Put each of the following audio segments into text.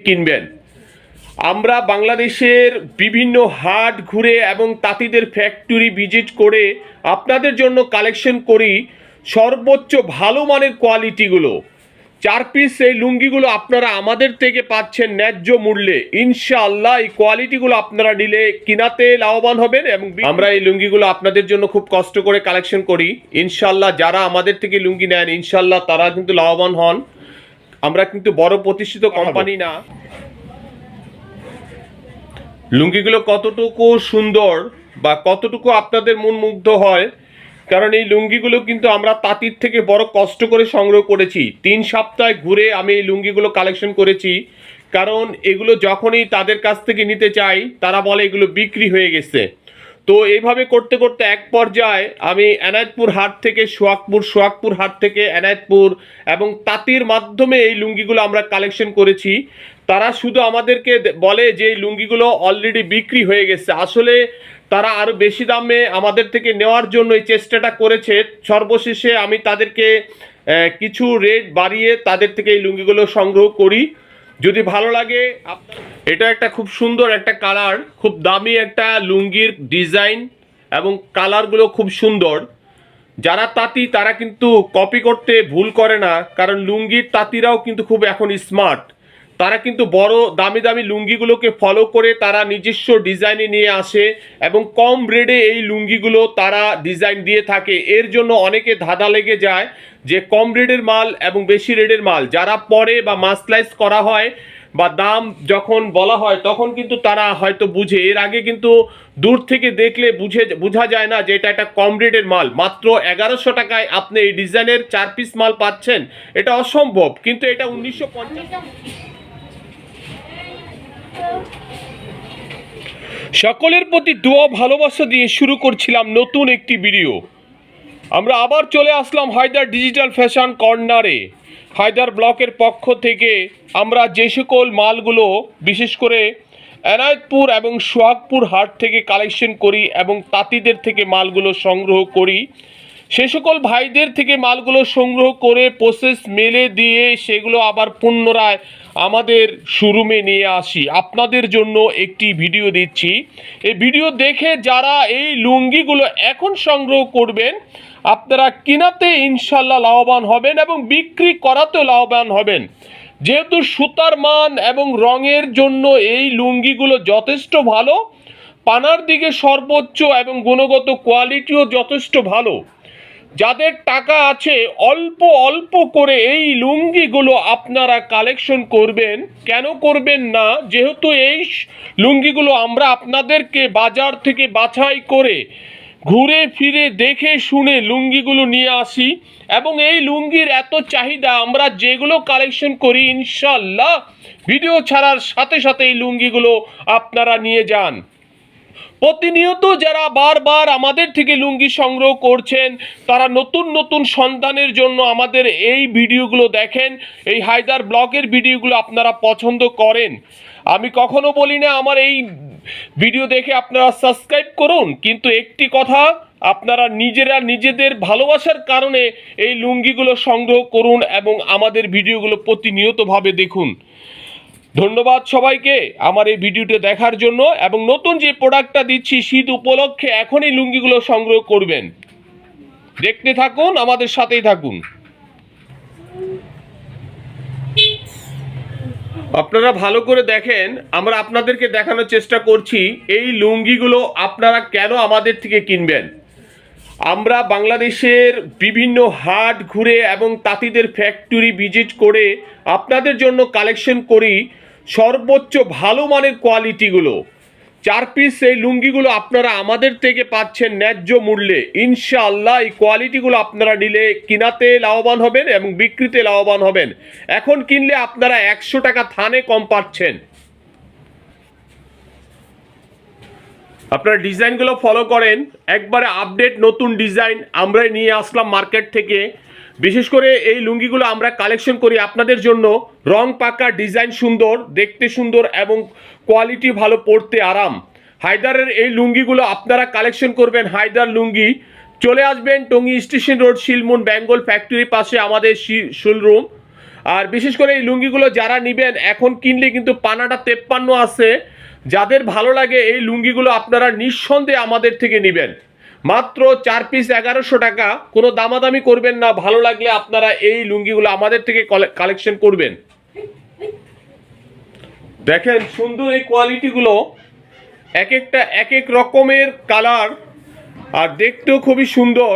কিনবেন। আমরা বাংলাদেশের বিভিন্ন হাট ঘুরে এবং তাঁতিদের ফ্যাক্টরি ভিজিট করে আপনাদের জন্য কালেকশন করি সর্বোচ্চ ভালো মানের কোয়ালিটিগুলো চার পিস এই লুঙ্গিগুলো আপনারা আমাদের থেকে পাচ্ছেন ন্যায্য মূল্যে। ইনশাআল্লাহ এই কোয়ালিটিগুলো আপনারা নিলে কিনাতে লাভবান হবেন এবং আমরা এই লুঙ্গিগুলো আপনাদের জন্য খুব কষ্ট করে কালেকশন করি। ইনশাআল্লাহ যারা আমাদের থেকে লুঙ্গি নেন, ইনশাআল্লাহ তারা কিন্তু লাভবান হন। আমরা কিন্তু বড় প্রতিষ্ঠিত কোম্পানি না। লুঙ্গিগুলো কতটুকু সুন্দর বা কতটুকু আপনাদের মন মুগ্ধ হয় কারণ এই লুঙ্গিগুলো কিন্তু আমরা তাঁতির থেকে বড় কষ্ট করে সংগ্রহ করেছি। তিন সপ্তাহ ঘুরে আমি এই লুঙ্গিগুলো কালেকশন করেছি কারণ এগুলো যখনই তাদের কাছ থেকে নিতে চাই তারা বলে এগুলো বিক্রি হয়ে গেছে। তো এইভাবে করতে করতে এক পর্যায়ে আমি এনায়তপুর হাট থেকে সোয়াকপুর সোয়াকপুর হাট থেকে, এনায়তপুর এবং তাঁতির মাধ্যমে এই লুঙ্গিগুলো আমরা কালেকশন করেছি। তারা শুধু আমাদেরকে বলে যে এই লুঙ্গিগুলো অলরেডি বিক্রি হয়ে গেছে। আসলে তারা আরও বেশি দামে আমাদের থেকে নেওয়ার জন্য এই চেষ্টাটা করেছে। সর্বশেষে আমি তাদেরকে কিছু রেট বাড়িয়ে তাদের থেকে এই লুঙ্গিগুলো সংগ্রহ করি। যদি ভালো লাগে, এটা একটা খুব সুন্দর একটা কালার খুব দামি একটা লুঙ্গির ডিজাইন এবং কালারগুলো খুব সুন্দর। যারা তাঁতি, তারা কিন্তু কপি করতে ভুল করে না, কারণ লুঙ্গির তাঁতিরাও কিন্তু খুব এখন স্মার্ট তারা কিন্তু বড় দামি দামি লুঙ্গিগুলোকে ফলো করে তারা নিজস্ব ডিজাইনে নিয়ে আসে এবং কম রেডে এই লুঙ্গিগুলো তারা ডিজাইন দিয়ে থাকে। এর জন্য অনেকে ধাঁধা লেগে যায় যে কম রেডের মাল এবং বেশি রেডের মাল। যারা পরে বা মাসলাইজ করা হয় বা দাম যখন বলা হয়, তখন কিন্তু তারা হয়তো বুঝে। এর আগে কিন্তু দূর থেকে দেখলে বুঝে, বোঝা যায় না যে এটা একটা কম রেটের মাল। মাত্র এগারোশো টাকায় আপনি এই ডিজাইনের চার পিস মাল পাচ্ছেন। এটা অসম্ভব। কিন্তু এটা উনিশশো পঞ্চাশ সকলের প্রতি দোয়া, ভালোবাসা দিয়ে শুরু করছিলাম নতুন একটি ভিডিও। আমরা আবার চলে আসলাম হায়দার ডিজিটাল ফ্যাশন কর্নারে। হায়দার ব্লকের পক্ষ থেকে আমরা যে সকল মালগুলো, বিশেষ করে এনায়তপুর এবং সোহাগপুর হাট থেকে কালেকশন করি এবং তাঁতিদের থেকে মালগুলো সংগ্রহ করি সে সকল ভাইদের থেকে মালগুলো সংগ্রহ করে প্রসেস মেলে দিয়ে সেগুলো আবার পুনরায় আমাদের শোরুমে নিয়ে আসি। আপনাদের জন্য একটি ভিডিও দিচ্ছি। এই ভিডিও দেখে যারা এই লুঙ্গিগুলো এখন সংগ্রহ করবেন, আপনারা কিনাতে ইনশাল্লাহ লাভবান হবেন এবং বিক্রি করাতেও লাভবান হবেন। যেহেতু সুতার মান এবং রঙের জন্য এই লুঙ্গিগুলো যথেষ্ট ভালো, পানার দিকে সর্বোচ্চ এবং গুণগত কোয়ালিটিও যথেষ্ট ভালো। যাদের টাকা আছে, অল্প অল্প করে এই লুঙ্গিগুলো আপনারা কালেকশন করবেন। কেন করবেন না? যেহেতু এই লুঙ্গিগুলো আমরা আপনাদেরকে বাজার থেকে বাছাই করে ঘুরে ফিরে দেখে শুনে লুঙ্গিগুলো নিয়ে আসি এবং এই লুঙ্গির এত চাহিদা আমরা যেগুলো কালেকশন করি ইনশাল্লাহ ভিডিও ছাড়ার সাথে সাথে এই লুঙ্গিগুলো আপনারা নিয়ে যান। প্রতিনিয়ত যারা বারবার আমাদের থেকে লুঙ্গি সংগ্রহ করছেন, তারা নতুন নতুন সন্তানের জন্য আমাদের এই ভিডিওগুলো দেখেন, এই হায়দার ব্লগের ভিডিওগুলো আপনারা পছন্দ করেন। আমি কখনো বলি না, আমার এই ভিডিও দেখে আপনারা সাবস্ক্রাইব করুন, কিন্তু একটি কথা, আপনারা নিজেরা নিজেদের ভালোবাসার কারণে এই লুঙ্গিগুলো সংগ্রহ করুন এবং আমাদের ভিডিওগুলো প্রতিনিয়তভাবে দেখুন। ধন্যবাদ সবাইকে আমার এই ভিডিওটা দেখার জন্য এবং নতুন যে প্রোডাক্টটা দিচ্ছি শীত উপলক্ষে এখনই লুঙ্গিগুলো সংগ্রহ করবেন। দেখতে থাকুন, আমাদের সাথেই থাকুন। আপনারা ভালো করে দেখেন, আমরা আপনাদেরকে দেখানোর চেষ্টা করছি, এই লুঙ্গিগুলো আপনারা কেন আমাদের থেকে কিনবেন? আমরা বাংলাদেশের বিভিন্ন হাট ঘুরে এবং তাঁতিদের ফ্যাক্টরি ভিজিট করে আপনাদের জন্য কালেকশন করি। সর্বোচ্চ ভালো মানের কোয়ালিটিগুলো চার পিস এই লুঙ্গিগুলো আপনারা আমাদের থেকে পাচ্ছেন ন্যায্য মূল্যে। ইনশাআল্লাহ এই কোয়ালিটিগুলো আপনারা নিলে কিনাতে লাভবান হবেন এবং বিক্রিতে লাভবান হবেন। এখন কিনলে আপনারা একশো টাকা থানে কম পাচ্ছেন। আপনারা ডিজাইনগুলো ফলো করেন। একবারে আপডেট নতুন ডিজাইন আমরাই নিয়ে আসলাম মার্কেট থেকে। বিশেষ করে এই লুঙ্গিগুলো আমরা কালেকশন করি আপনাদের জন্য। রং পাকা ডিজাইন সুন্দর, দেখতে সুন্দর এবং কোয়ালিটি ভালো পড়তে আরাম। হায়দারের এই লুঙ্গিগুলো আপনারা কালেকশন করবেন, হায়দার লুঙ্গি। চলে আসবেন টঙ্গী স্টেশন রোড শিলমুন বেঙ্গল ফ্যাক্টরির পাশে আমাদের শোরুম আর বিশেষ করে এই লুঙ্গিগুলো যারা নিবেন, এখন কিনলে কিন্তু পানাটা তেপ্পান্ন আছে। যাদের ভালো লাগে এই লুঙ্গিগুলো আপনারা নিঃসন্দেহে আমাদের থেকে নেবেন। মাত্র চার পিস এগারোশো টাকা। কোনো দামাদামি করবেন না, ভালো লাগলে আপনারা এই লুঙ্গিগুলো আমাদের থেকে কালেকশন করবেন। দেখেন সুন্দর এই কোয়ালিটিগুলো এক একটা, এক এক রকমের কালার আর দেখতেও খুবই সুন্দর।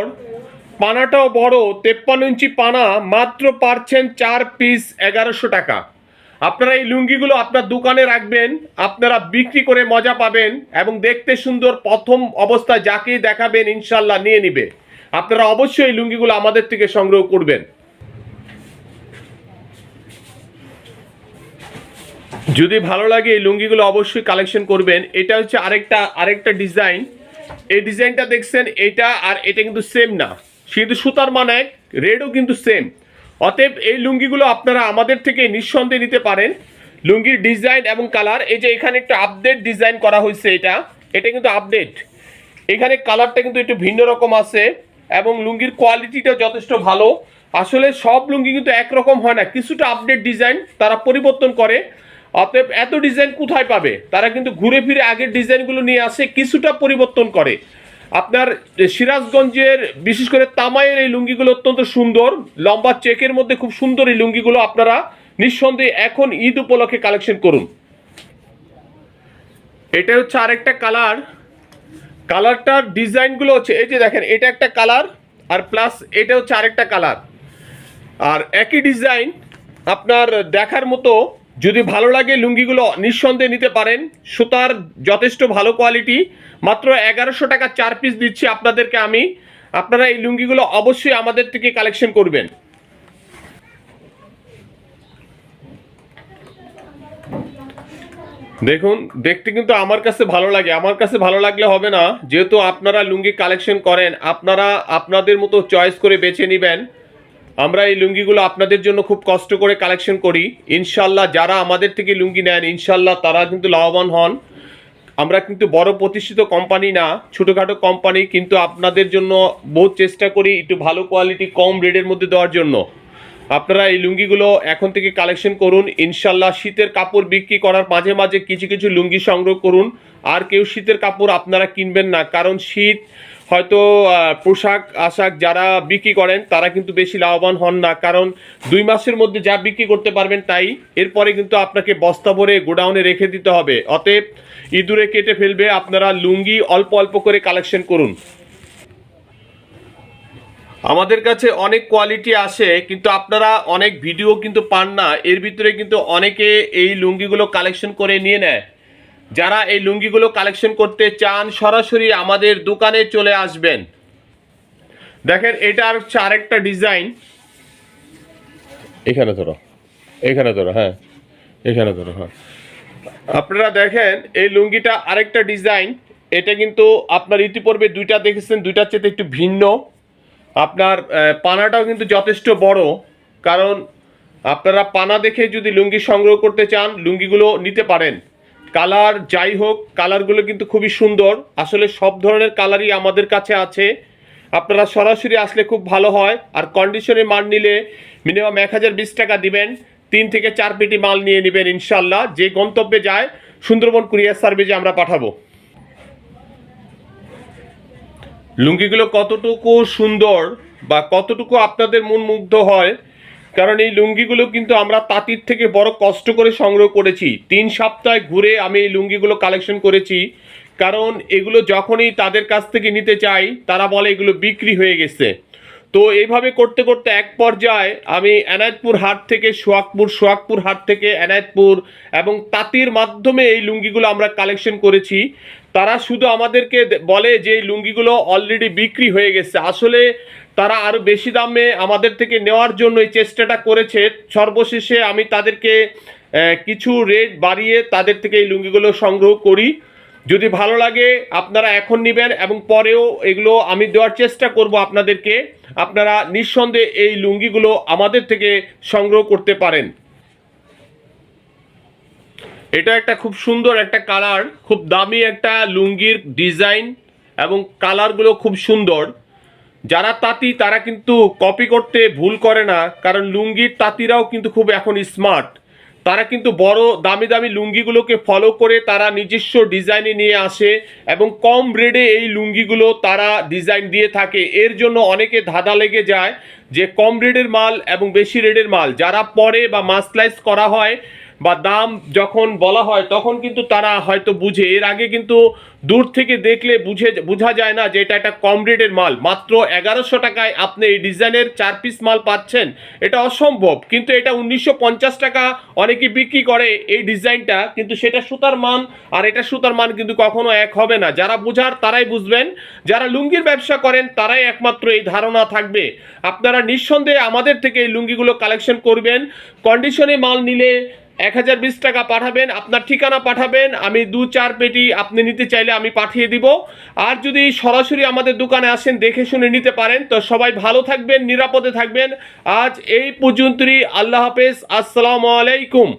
পানাটাও বড়, তেপ্পান্ন ইঞ্চি পানা, মাত্র পারছেন চার পিস এগারোশো টাকা। আপনারা এই লুঙ্গিগুলো আপনার দোকানে রাখবেন, আপনারা বিক্রি করে মজা পাবেন এবং দেখতে সুন্দর প্রথম অবস্থায় যাকেই দেখাবেন ইনশাল্লাহ নিয়ে নিবে। আপনারা অবশ্যই এই লুঙ্গিগুলো আমাদের থেকে সংগ্রহ করবেন। যদি ভালো লাগে এই লুঙ্গিগুলো অবশ্যই কালেকশন করবেন। এটা হচ্ছে আরেকটা আরেকটা ডিজাইন। এই ডিজাইনটা দেখছেন, এটা আর এটা কিন্তু সেম না। কিন্তু সুতার মানে রেডও কিন্তু সেম। অতএব এই লুঙ্গিগুলো আপনারা আমাদের থেকে নিঃসন্দেহে নিতে পারেন। লুঙ্গির ডিজাইন এবং কালার, এই যে এখানে একটা আপডেট ডিজাইন করা হয়েছে এটা এটা কিন্তু আপডেট এখানে কালারটা কিন্তু একটু ভিন্ন রকম আছে এবং লুঙ্গির কোয়ালিটিটা যথেষ্ট ভালো। আসলে সব লুঙ্গি কিন্তু একরকম হয় না, কিছুটা আপডেট ডিজাইন তারা পরিবর্তন করে। অতএব এত ডিজাইন কোথায় পাবে? তারা কিন্তু ঘুরে ফিরে আগের ডিজাইনগুলো নিয়ে আসে, কিছুটা পরিবর্তন করে। আপনার সিরাজগঞ্জের, বিশেষ করে তামাইয়ের এই লুঙ্গিগুলো অত্যন্ত সুন্দর। লম্বা চেকের মধ্যে খুব সুন্দর এই লুঙ্গিগুলো আপনারা নিঃসন্দেহে এখন ঈদ উপলক্ষে কালেকশন করুন। এটা হচ্ছে আরেকটা কালার। কালারটার ডিজাইনগুলো হচ্ছে, এই যে দেখেন, এটা একটা কালার আর প্লাস এটা হচ্ছে আরেকটা কালার। আর একই ডিজাইন আপনার দেখার মতো যদি ভালো লাগে লুঙ্গিগুলো, নিঃসন্দেহে নিতে পারেন। সুতার যথেষ্ট ভালো কোয়ালিটি মাত্র এগারোশো টাকা চার পিস দিচ্ছি আপনাদেরকে আমি। আপনারা এই লুঙ্গিগুলো অবশ্যই আমাদের থেকে কালেকশন করবেন। দেখুন, দেখতে কিন্তু আমার কাছে ভালো লাগে। আমার কাছে ভালো লাগলে হবে না। যেহেতু আপনারা লুঙ্গি কালেকশন করেন, আপনারা আপনাদের মতো চয়েস করে বেছে নেবেন। আমরা এই লুঙ্গিগুলো আপনাদের জন্য খুব কষ্ট করে কালেকশন করি। ইনশাল্লাহ যারা আমাদের থেকে লুঙ্গি নেন ইনশাল্লাহ তারা কিন্তু লাভবান হন। আমরা কিন্তু বড় প্রতিষ্ঠিত কোম্পানি না, ছোটোখাটো কোম্পানি কিন্তু আপনাদের জন্য বহুত চেষ্টা করি একটু ভালো কোয়ালিটি কম রেটের মধ্যে দেওয়ার জন্য। আপনারা এই লুঙ্গিগুলো এখন থেকে কালেকশন করুন। ইনশাল্লাহ শীতের কাপড় বিক্রি করার মাঝে মাঝে কিছু কিছু লুঙ্গি সংগ্রহ করুন। আর কেউ শীতের কাপড় আপনারা কিনবেন না, কারণ শীত হয়তো পোশাক, আশাক যারা বিক্রি করেন, তারা কিন্তু বেশি লাভবান হন না। কারণ দুই মাসের মধ্যে যা বিক্রি করতে পারবেন তাই। এরপরে কিন্তু আপনাকে বস্তা ভরে গোডাউনে রেখে দিতে হবে। অতএব ইঁদুরে কেটে ফেলবে, আপনারা লুঙ্গি অল্প অল্প করে কালেকশন করুন। আমাদের কাছে অনেক কোয়ালিটি আসে, কিন্তু আপনারা অনেক ভিডিও কিন্তু পান না। এর ভিতরে কিন্তু অনেকে এই লুঙ্গিগুলো কালেকশন করে নিয়ে নেয়। যারা এই লুঙ্গিগুলো কালেকশন করতে চান, সরাসরি আমাদের দোকানে চলে আসবেন। দেখেন, এটা আর হচ্ছে আরেকটা ডিজাইন এখানে ধরো এখানে ধরো হ্যাঁ এখানে ধরো হ্যাঁ। আপনারা দেখেন, এই লুঙ্গিটা আরেকটা ডিজাইন এটা কিন্তু আপনার ইতিপূর্বে দুইটা দেখেছেন, দুইটার চেয়ে একটু ভিন্ন। আপনার পানাটাও কিন্তু যথেষ্ট বড়। কারণ আপনারা পানা দেখে যদি লুঙ্গি সংগ্রহ করতে চান, লুঙ্গিগুলো নিতে পারেন। কালার যাই হোক কালারগুলো কিন্তু খুবই সুন্দর। আসলে সব ধরনের কালারই আমাদের কাছে আছে। আপনারা সরাসরি আসলে খুব ভালো হয়। আর কন্ডিশনে মাল নিলে মিনিমাম এক হাজার বিশ টাকা দিবেন। তিন থেকে চার পেটি মাল নিয়ে নেবেন ইনশাল্লাহ যে গন্তব্যে যায়, সুন্দরবন কুরিয়ার সার্ভিসে আমরা পাঠাবো। লুঙ্গিগুলো কতটুকু সুন্দর বা কতটুকু আপনাদের মন মুগ্ধ হয় কারণ এই লুঙ্গিগুলো কিন্তু আমরা তাঁতির থেকে বড় কষ্ট করে সংগ্রহ করেছি। তিন সপ্তাহ ঘুরে আমি এই লুঙ্গিগুলো কালেকশন করেছি। কারণ এগুলো যখনই তাদের কাছ থেকে নিতে চাই, তারা বলে এগুলো বিক্রি হয়ে গেছে। তো এইভাবে করতে করতে এক পর্যায়ে আমি এনায়তপুর হাট থেকে সোয়াকপুর সোয়াকপুর হাট থেকে এনায়তপুর এবং তাঁতির মাধ্যমে এই লুঙ্গিগুলো আমরা কালেকশন করেছি। তারা শুধু আমাদেরকে বলে যে এই লুঙ্গিগুলো অলরেডি বিক্রি হয়ে গেছে। আসলে তারা আরও বেশি দামে আমাদের থেকে নেওয়ার জন্য এই চেষ্টাটা করেছে। সর্বশেষে আমি তাদেরকে কিছু রেট বাড়িয়ে তাদের থেকে এই লুঙ্গিগুলো সংগ্রহ করি। যদি ভালো লাগে, আপনারা এখন নেবেন এবং পরেও এগুলো আমি দেওয়ার চেষ্টা করব আপনাদেরকে। আপনারা নিঃসন্দেহে এই লুঙ্গিগুলো আমাদের থেকে সংগ্রহ করতে পারেন। এটা একটা খুব সুন্দর একটা কালার খুব দামি একটা লুঙ্গির ডিজাইন এবং কালারগুলো খুব সুন্দর। যারা তাঁতি, তারা কিন্তু কপি করতে ভুল করে না, কারণ লুঙ্গির তাঁতিরাও কিন্তু খুব এখন স্মার্ট তারা কিন্তু বড় দামি দামি লুঙ্গিগুলোকে ফলো করে তারা নিজস্ব ডিজাইনে নিয়ে আসে এবং কম রেডে এই লুঙ্গিগুলো তারা ডিজাইন দিয়ে থাকে। এর জন্য অনেকে ধাঁধা লেগে যায় যে কম রেডের মাল এবং বেশি রেডের মাল। যারা পরে বা মাসলাইজ করা হয় বা দাম যখন বলা হয়, তখন কিন্তু তারা হয়তো বুঝে। এর আগে কিন্তু দূর থেকে দেখলে বুঝে, বোঝা যায় না যে এটা একটা কম রেটের মাল। মাত্র এগারোশো টাকায় আপনি এই ডিজাইনের চার পিস মাল পাচ্ছেন। এটা অসম্ভব। কিন্তু এটা উনিশশো পঞ্চাশ টাকা অনেকে বিক্রি করে এই ডিজাইনটা, কিন্তু সেটা সুতার মান, আর এটা সুতার মান কিন্তু কখনো এক হবে না। যারা বোঝার তারাই বুঝবেন। যারা লুঙ্গির ব্যবসা করেন, তারাই একমাত্র এই ধারণা থাকবে। আপনারা নিঃসন্দেহে আমাদের থেকে এই লুঙ্গিগুলো কালেকশন করবেন। কন্ডিশনে মাল নিলে এক হাজার বিশ টাকা পাঠাবেন, আপনার ঠিকানা পাঠাবেন, আমি দু চার পেটি আপনি নিতে চাইলে আমি পাঠিয়ে দিব। আর যদি সরাসরি আমাদের দোকানে আসেন, দেখে শুনে নিতে পারেন, তো সবাই ভালো থাকবেন, নিরাপদে থাকবেন। আজ এই পর্যন্তই, আল্লাহ হাফেজ, আসসালামু আলাইকুম।